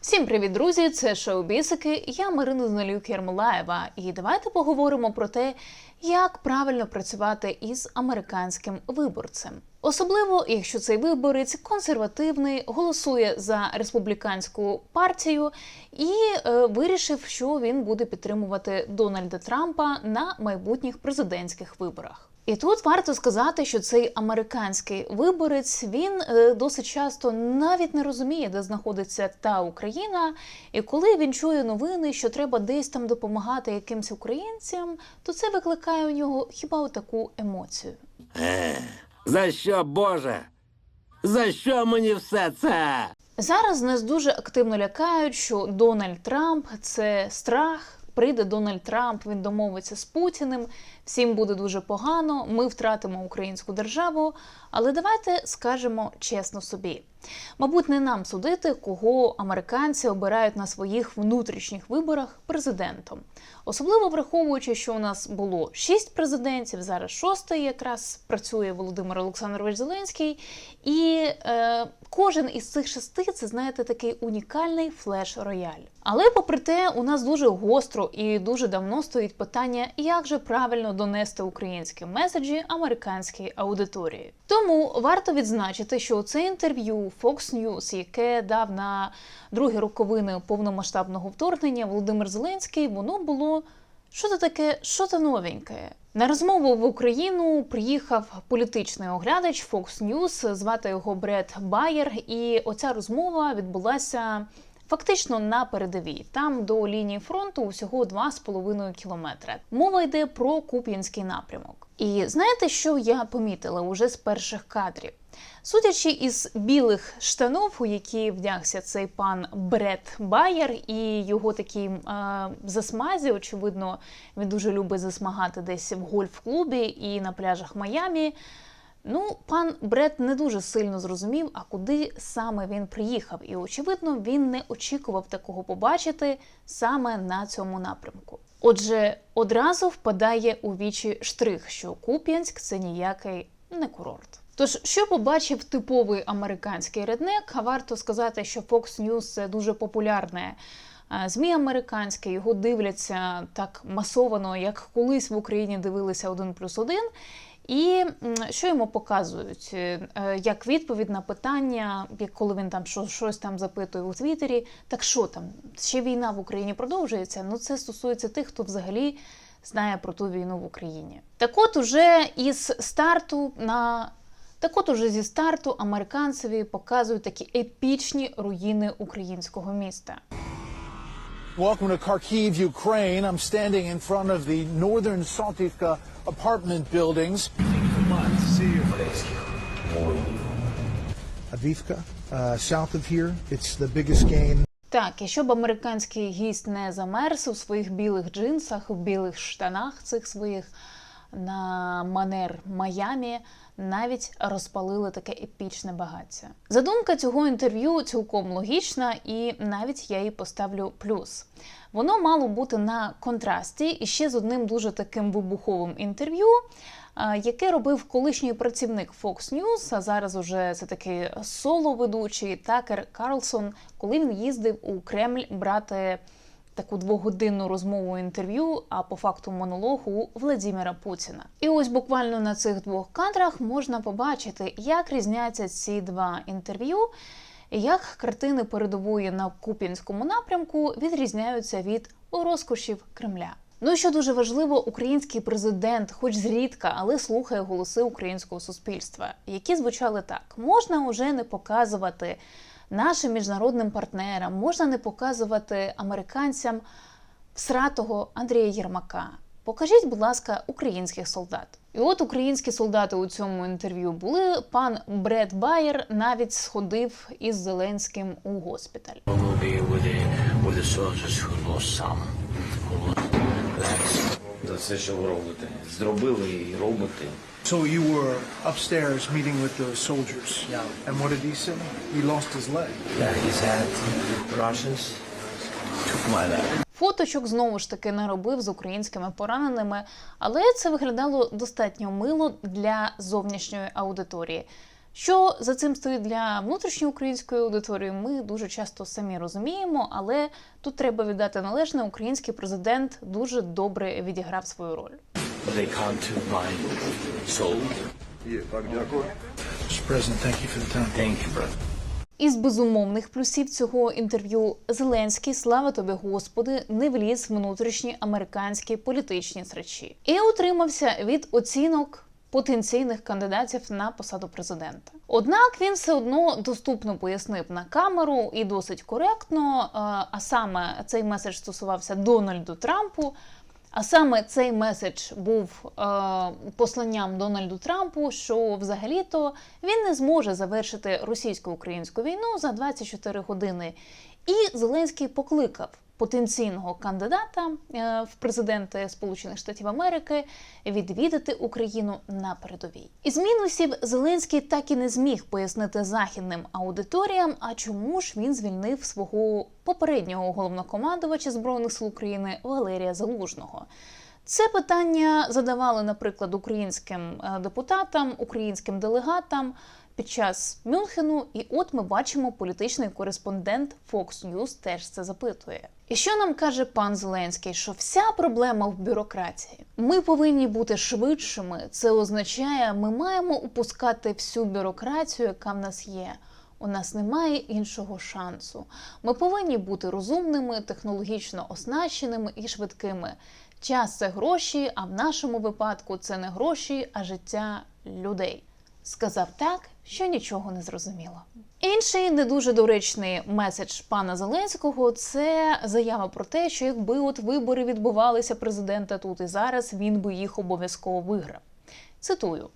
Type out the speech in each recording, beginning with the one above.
Всім привіт, друзі! Це шоу Бісики. Я Марина Зналюк Єрмолаєва. І давайте поговоримо про те, як правильно працювати із американським виборцем. Особливо, якщо цей виборець консервативний, голосує за республіканську партію і е, вирішив, що він буде підтримувати Дональда Трампа на майбутніх президентських виборах. І тут варто сказати, що цей американський виборець він е, досить часто навіть не розуміє, де знаходиться та Україна. І коли він чує новини, що треба десь там допомагати якимсь українцям, то це викликає у нього хіба таку емоцію. За що, Боже? За що мені все це? Зараз нас дуже активно лякають, що Дональд Трамп це страх. Прийде Дональд Трамп, він домовиться з Путіним, всім буде дуже погано, ми втратимо українську державу. Але давайте скажемо чесно собі. Мабуть, не нам судити, кого американці обирають на своїх внутрішніх виборах президентом. Особливо враховуючи, що у нас було шість президентів, зараз шостий якраз працює Володимир Олександрович Зеленський, і е, кожен із цих шести це знаєте такий унікальний флеш-рояль. Але попри те, у нас дуже гостро і дуже давно стоїть питання, як же правильно донести українські меседжі американській аудиторії. Тому варто відзначити, що це інтерв'ю Fox News, яке дав на другі роковини повномасштабного вторгнення Володимир Зеленський, воно було що то таке, що то новеньке. На розмову в Україну приїхав політичний оглядач Fox News, звати його Бред Байер, і оця розмова відбулася. Фактично на передовій, там до лінії фронту усього 2,5 кілометри. Мова йде про Куп'янський напрямок. І знаєте, що я помітила уже з перших кадрів? Судячи із білих штанов, у які вдягся цей пан Бред Байер, і його такій е, засмазі, очевидно, він дуже любить засмагати десь в гольф-клубі і на пляжах Майамі. Ну, пан Бред не дуже сильно зрозумів, а куди саме він приїхав, і очевидно, він не очікував такого побачити саме на цьому напрямку. Отже, одразу впадає у вічі штрих, що Куп'янськ це ніякий не курорт. Тож, що побачив типовий американський реднек, варто сказати, що Fox News – це дуже популярне е, ЗМІ американське, його дивляться так масовано, як колись в Україні дивилися один плюс один. І що йому показують? Е, е, Як відповідь на питання, як коли він там що- щось там запитує у Твіттері, так що там? Ще війна в Україні продовжується? Ну це стосується тих, хто взагалі знає про ту війну в Україні. Так от уже із старту на так от уже зі старту американцеві показують такі епічні руїни українського міста. Welcome to Kharkiv, Ukraine. I'm standing in front of the northern Saltivka apartment buildings. Avivka, uh, south of here, it's the biggest game Так, і щоб американський гість не замерз у своїх білих джинсах, у білих штанах цих своїх на манер Майамі, навіть розпалили таке епічне багаття. Задумка цього інтерв'ю цілком логічна, і навіть я їй поставлю плюс. Воно мало бути на контрасті і ще з одним дуже таким вибуховим інтерв'ю, яке робив колишній працівник Fox News, а зараз уже це такий соло-ведучий Такер Карлсон, коли він їздив у Кремль брати таку двогодинну розмову інтерв'ю, а по факту монолог у Владіміра Путіна. І ось буквально на цих двох кадрах можна побачити, як різняться ці два інтерв'ю. Як картини передової на Куп'янському напрямку відрізняються від розкошів Кремля? Ну і що дуже важливо, український президент, хоч зрідка, але слухає голоси українського суспільства, які звучали так: можна уже не показувати нашим міжнародним партнерам, можна не показувати американцям всратого Андрія Єрмака. Покажіть, будь ласка, українських солдат. І от українські солдати у цьому інтерв'ю були. Пан Бред Байер навіть сходив із Зеленським у госпіталь. with the with the За все, що ви робите. Зробили і робите. So you were upstairs meeting with the soldiers. Yeah. And what did he say? He lost his leg. Yeah, he said Russians took my leg. Фоточок знову ж таки не робив з українськими пораненими, але це виглядало достатньо мило для зовнішньої аудиторії. Що за цим стоїть для внутрішньоукраїнської аудиторії, ми дуже часто самі розуміємо, але тут треба віддати належне, український президент дуже добре відіграв свою роль. They come to my soul. Mr. President, thank you for the time. Thank you, brother. Із безумовних плюсів цього інтерв'ю Зеленський, слава тобі, Господи, не вліз в внутрішні американські політичні срачі і утримався від оцінок потенційних кандидатів на посаду президента. Однак він все одно доступно пояснив на камеру і досить коректно. е, А саме цей меседж стосувався Дональду Трампу. А саме цей меседж був е, посланням Дональду Трампу, що взагалі-то він не зможе завершити російсько-українську війну за 24 години. І Зеленський покликав потенційного кандидата е, в президенти Сполучених Штатів Америки відвідати Україну на передовій. Із мінусів Зеленський так і не зміг пояснити західним аудиторіям, а чому ж він звільнив свого попереднього головнокомандувача збройних сил України Валерія Залужного. Це питання задавали, наприклад, українським е, депутатам, українським делегатам під час Мюнхену. І от ми бачимо, політичний кореспондент Fox News теж це запитує. І що нам каже пан Зеленський? Що вся проблема в бюрократії. Ми повинні бути швидшими. Це означає, ми маємо упускати всю бюрократію, яка в нас є. У нас немає іншого шансу. Ми повинні бути розумними, технологічно оснащеними і швидкими. Час це гроші, а в нашому випадку це не гроші, а життя людей. Сказав так, що нічого не зрозуміло. Інший не дуже доречний меседж пана Зеленського це заява про те, що якби от вибори відбувалися президента тут і зараз, він би їх обов'язково виграв. Цитую.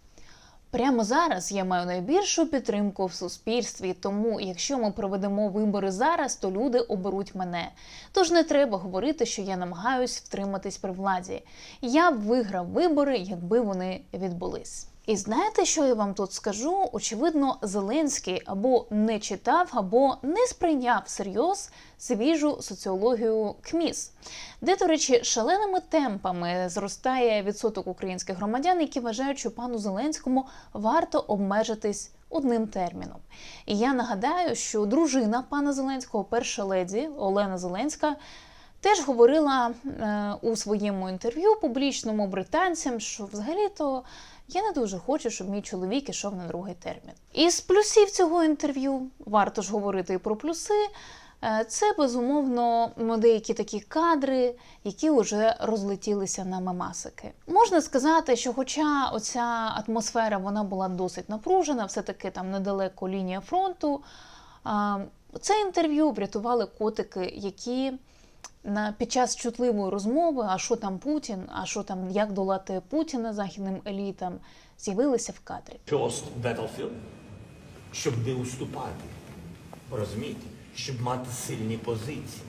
Прямо зараз я маю найбільшу підтримку в суспільстві, тому якщо ми проведемо вибори зараз, то люди оберуть мене. Тож не треба говорити, що я намагаюсь втриматись при владі. Я б виграв вибори, якби вони відбулись. І знаєте, що я вам тут скажу? Очевидно, Зеленський або не читав, або не сприйняв всерйоз свіжу соціологію КМІС, де, до речі, шаленими темпами зростає відсоток українських громадян, які вважають, що пану Зеленському варто обмежитись одним терміном. І я нагадаю, що дружина пана Зеленського, перша леді Олена Зеленська. Теж говорила е, у своєму інтерв'ю публічному британцям, що взагалі-то я не дуже хочу, щоб мій чоловік ішов на другий термін. Із плюсів цього інтерв'ю варто ж говорити і про плюси. е, Це безумовно деякі такі кадри, які вже розлетілися на мемасики. Можна сказати, що, хоча оця атмосфера вона була досить напружена, все таки там недалеко лінія фронту. Це інтерв'ю врятували котики, які на під час чутливої розмови, а що там Путін, а що там як долати Путіна західним елітам, з'явилися в кадрі. First battlefield, щоб не уступати. Розумієте? Щоб мати сильні позиції.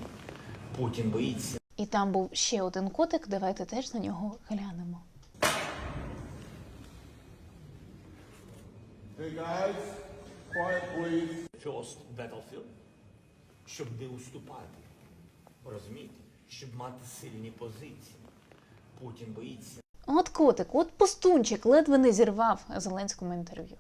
Путін боїться. І там був ще один котик. Давайте теж на нього глянемо. First battlefield, щоб не уступати. Розумієте? Щоб мати сильні позиції. Путін боїться. От котик, от пустунчик ледве не зірвав Зеленському інтерв'ю.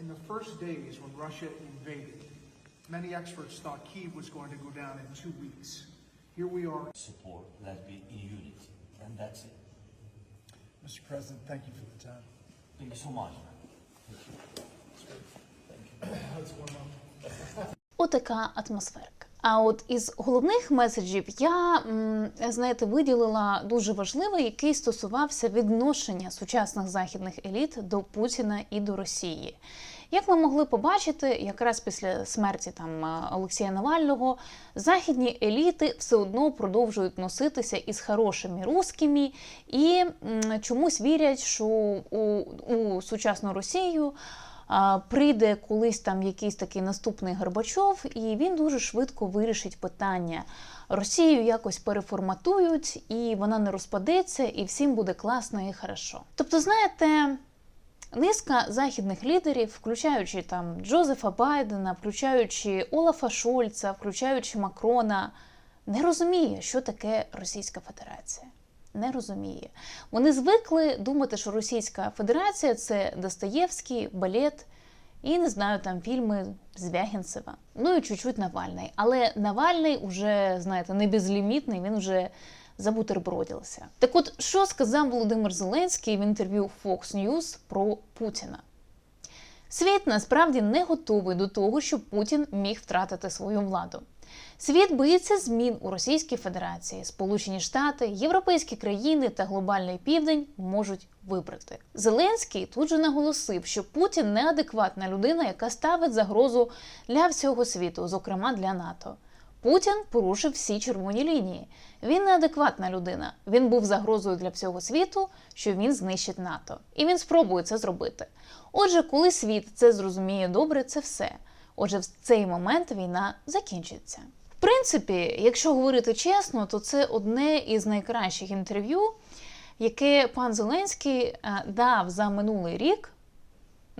In the first days when Russia invaded, many experts thought Kyiv was going to go down in two weeks. Here we are. Support, let's be in unity. And that's it. Mr. President, thank you for the time. Thank you so much. Отака атмосферка. А от із головних меседжів я знаєте виділила дуже важливий, який стосувався відношення сучасних західних еліт до Путіна і до Росії. Як ми могли побачити, якраз після смерті там е, Олексія Навального західні еліти все одно продовжують носитися із хорошими русскими і чомусь вірять, що у, у сучасну Росію прийде колись там якийсь такий наступний Горбачов, і він дуже швидко вирішить питання. Росію якось переформатують, і вона не розпадеться, і всім буде класно і хорошо. Тобто, знаєте, Низка західних лідерів, включаючи там Джозефа Байдена, включаючи Олафа Шольца, включаючи Макрона, не розуміє, що таке Російська Федерація. Не розуміє. Вони звикли думати, що Російська Федерація це Достоєвський, балет і не знаю, там фільми Звягінцева. Ну і чуть-чуть Навальний. Але Навальний уже, знаєте, не безлімітний, він уже забутербродився. Так от, що сказав Володимир Зеленський в інтерв'ю Fox News про Путіна? Світ насправді не готовий до того, щоб Путін міг втратити свою владу. Світ боїться змін у Російській Федерації. Сполучені Штати, європейські країни та глобальний південь можуть вибрати. Зеленський тут же наголосив, що Путін неадекватна людина, яка ставить загрозу для всього світу, зокрема для НАТО. Путін порушив всі червоні лінії. Він неадекватна людина. Він був загрозою для всього світу, що він знищить НАТО. І він спробує це зробити. Отже, коли світ це зрозуміє добре, це все. Отже, в цей момент війна закінчиться. В принципі, якщо говорити чесно, то це одне із найкращих інтерв'ю, яке пан Зеленський е, дав за минулий рік.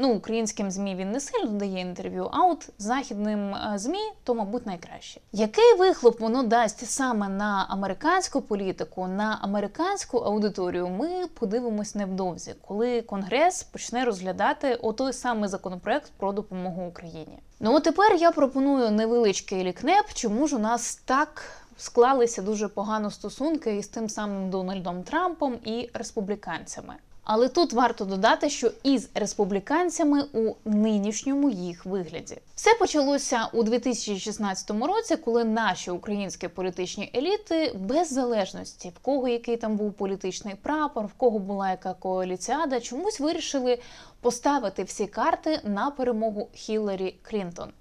Ну, українським ЗМІ він не сильно дає інтерв'ю, а от західним е, ЗМІ то, мабуть, найкраще. Який вихлоп воно дасть саме на американську політику, на американську аудиторію, ми подивимось невдовзі, коли Конгрес почне розглядати отой самий законопроект про допомогу Україні. Ну от тепер я пропоную невеличкий лікнеп, чому ж у нас так склалися дуже погано стосунки із тим самим Дональдом Трампом і республіканцями. Але тут варто додати, що із республіканцями у нинішньому їх вигляді все почалося у 2016 році, коли наші українські політичні еліти, без залежності в кого який там був політичний прапор, в кого була яка коаліціада, чомусь вирішили поставити всі карти на перемогу Хіларі Клінтон.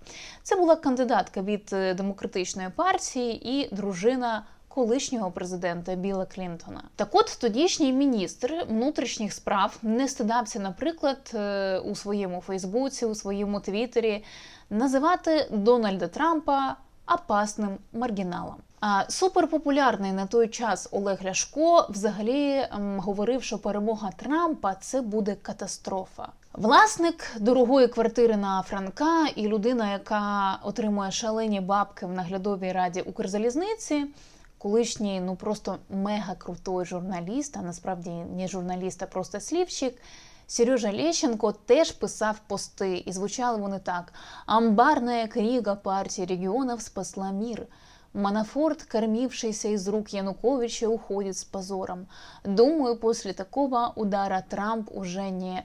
Це була кандидатка від е, демократичної партії і дружина колишнього президента Біла Клінтона. Так от тодішній міністр внутрішніх справ не стидався, наприклад, е, у своєму Фейсбуці, у своєму Твіттері називати Дональда Трампа опасним маргіналом. А суперпопулярний на той час Олег Ляшко взагалі ем, говорив, що перемога Трампа це буде катастрофа. Власник дорогої квартири на Франка і людина, яка отримує шалені бабки в наглядовій раді Укрзалізниці, колишній ну просто мега крутой журналіст, а насправді не журналіст, а просто слівчик. Сережа Лещенко теж писав пости, і звучали вони так: Амбарная книга партии регионов спасла мир. Манафорт, кормившийся из рук Януковича, уходит с позором. Думаю, после такого удара Трамп уже не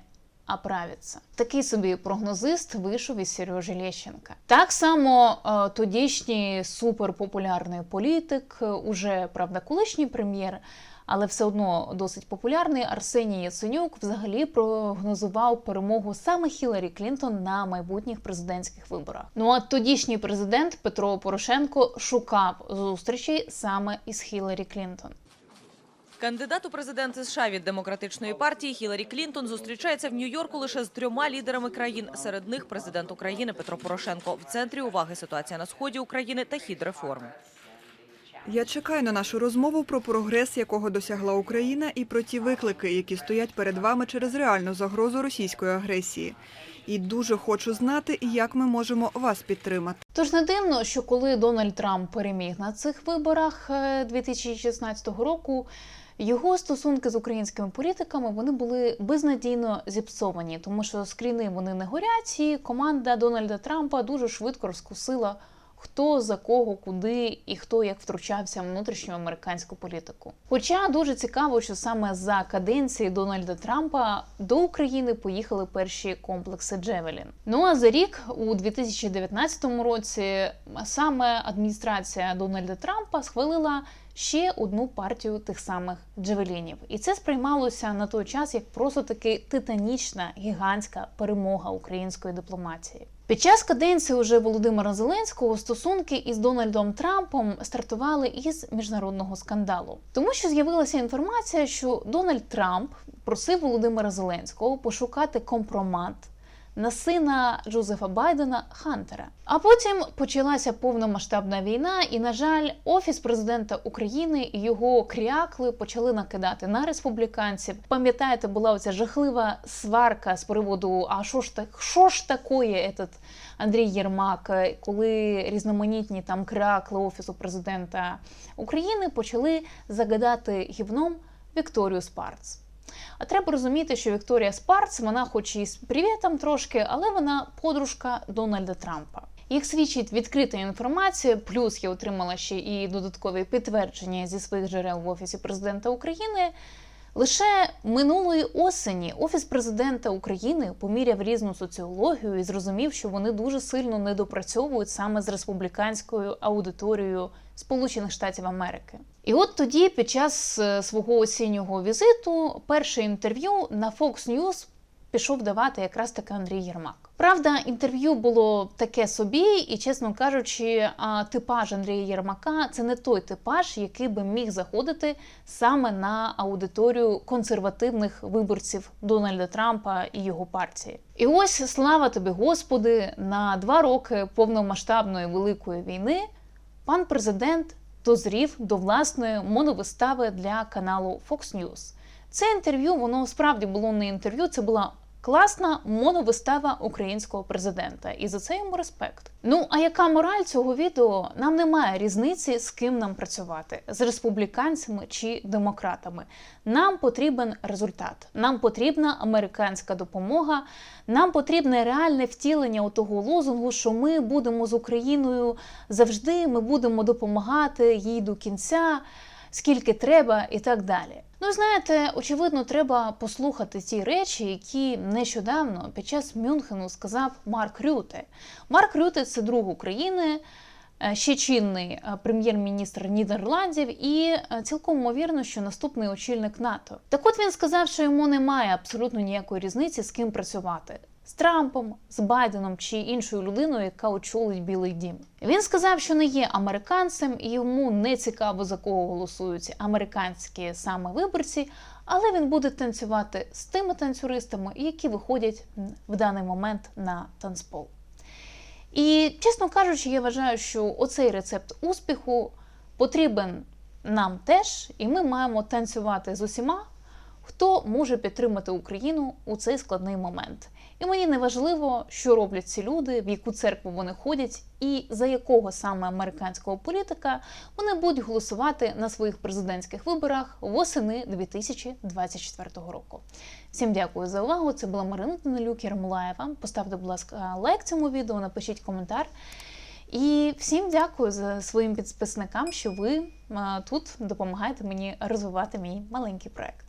оправиться. Такий собі прогнозист вийшов із Сережі Лещенка. Так само е, тодішній суперпопулярний політик, е, уже правда, колишній прем'єр. Але все одно досить популярний Арсеній Яценюк взагалі прогнозував перемогу саме Хіларі Клінтон на майбутніх президентських виборах. Ну а тодішній президент Петро Порошенко шукав зустрічі саме із Хіларі Клінтон. Кандидат у президенти США від демократичної партії Хіларі Клінтон зустрічається в Нью-Йорку лише з трьома лідерами країн. Серед них президент України Петро Порошенко. В центрі уваги ситуація на сході України та хід реформ. Я чекаю на нашу розмову про прогрес, якого досягла Україна, і про ті виклики, які стоять перед вами через реальну загрозу російської агресії. І дуже хочу знати, як ми можемо вас підтримати. Тож не дивно, що коли Дональд Трамп переміг на цих виборах е, 2016 року, його стосунки з українськими політиками вони були безнадійно зіпсовані, тому що скріни вони не горять, і команда Дональда Трампа дуже швидко розкусила. Хто за кого, куди і хто як втручався в внутрішню американську політику. Хоча дуже цікаво, що саме за каденції Дональда Трампа до України поїхали перші комплекси Джевелін. Ну а за рік, у 2019 році, саме адміністрація Дональда Трампа схвалила ще одну партію тих самих джевелінів, і це сприймалося на той час як просто таки титанічна гігантська перемога української дипломатії. Під час каденції уже Володимира Зеленського стосунки із Дональдом Трампом стартували із міжнародного скандалу, тому що з'явилася інформація, що Дональд Трамп просив Володимира Зеленського пошукати компромат на сина Джозефа Байдена Хантера. А потім почалася повномасштабна війна, і, на жаль, офіс президента України і його крякли почали накидати на республіканців. Пам'ятаєте, була оця жахлива сварка з приводу: а що ж так, що ж такое этот Андрій Єрмак, коли різноманітні там крякли офісу президента України почали загадати гівном Вікторію Спарц. А треба розуміти, що Вікторія Спарц, вона хоч і з привітом трошки, але вона подружка Дональда Трампа. Як свідчить відкрита інформація, плюс я отримала ще і додаткові підтвердження зі своїх джерел в офісі президента України. Лише минулої осені офіс президента України поміряв різну соціологію і зрозумів, що вони дуже сильно недопрацьовують саме з республіканською аудиторією Сполучених Штатів Америки. І от тоді, під час е, свого осіннього візиту, перше інтерв'ю на Fox News пішов давати якраз таки Андрій Єрмак. Правда, інтерв'ю було таке собі, і, чесно кажучи, типаж Андрія Єрмака це не той типаж, який би міг заходити саме на аудиторію консервативних виборців Дональда Трампа і його партії. І ось слава тобі, Господи, на два роки повномасштабної великої війни пан президент дозрів до власної моновистави для каналу Fox News. Це інтерв'ю, воно справді було не інтерв'ю, це була класна моновистава українського президента. І за це йому респект. Ну а яка мораль цього відео? Нам немає різниці, з ким нам працювати з республіканцями чи демократами. Нам потрібен результат. Нам потрібна американська допомога. Нам потрібне реальне втілення у того лозунгу, що ми будемо з Україною завжди. Ми будемо допомагати їй до кінця, скільки треба, і так далі. Ну, знаєте, очевидно, треба послухати ті речі, які нещодавно під час Мюнхену сказав Марк Рюте. Марк Рюте це друг України, е, ще чинний е, прем'єр-міністр Нідерландів, і е, цілком ймовірно, що наступний очільник НАТО. Так от він сказав, що йому немає абсолютно ніякої різниці з ким працювати. З Трампом, з Байденом чи іншою людиною, яка очолить Білий Дім. Він сказав, що не є американцем, і йому не цікаво за кого голосують американські саме виборці, але він буде танцювати з тими танцюристами, які виходять в даний момент на танцпол. І чесно кажучи, я вважаю, що оцей рецепт успіху потрібен нам теж, і ми маємо танцювати з усіма, хто може підтримати Україну у цей складний момент. І мені не важливо, що роблять ці люди, в яку церкву вони ходять, і за якого саме американського політика вони будуть голосувати на своїх президентських виборах восени 2024 року. Всім дякую за увагу. Це була Марина Данилюк Ярмолаєва. Поставте, будь ласка, лайк цьому відео, напишіть коментар. І всім дякую за своїм підписникам, що ви тут допомагаєте мені розвивати мій маленький проект.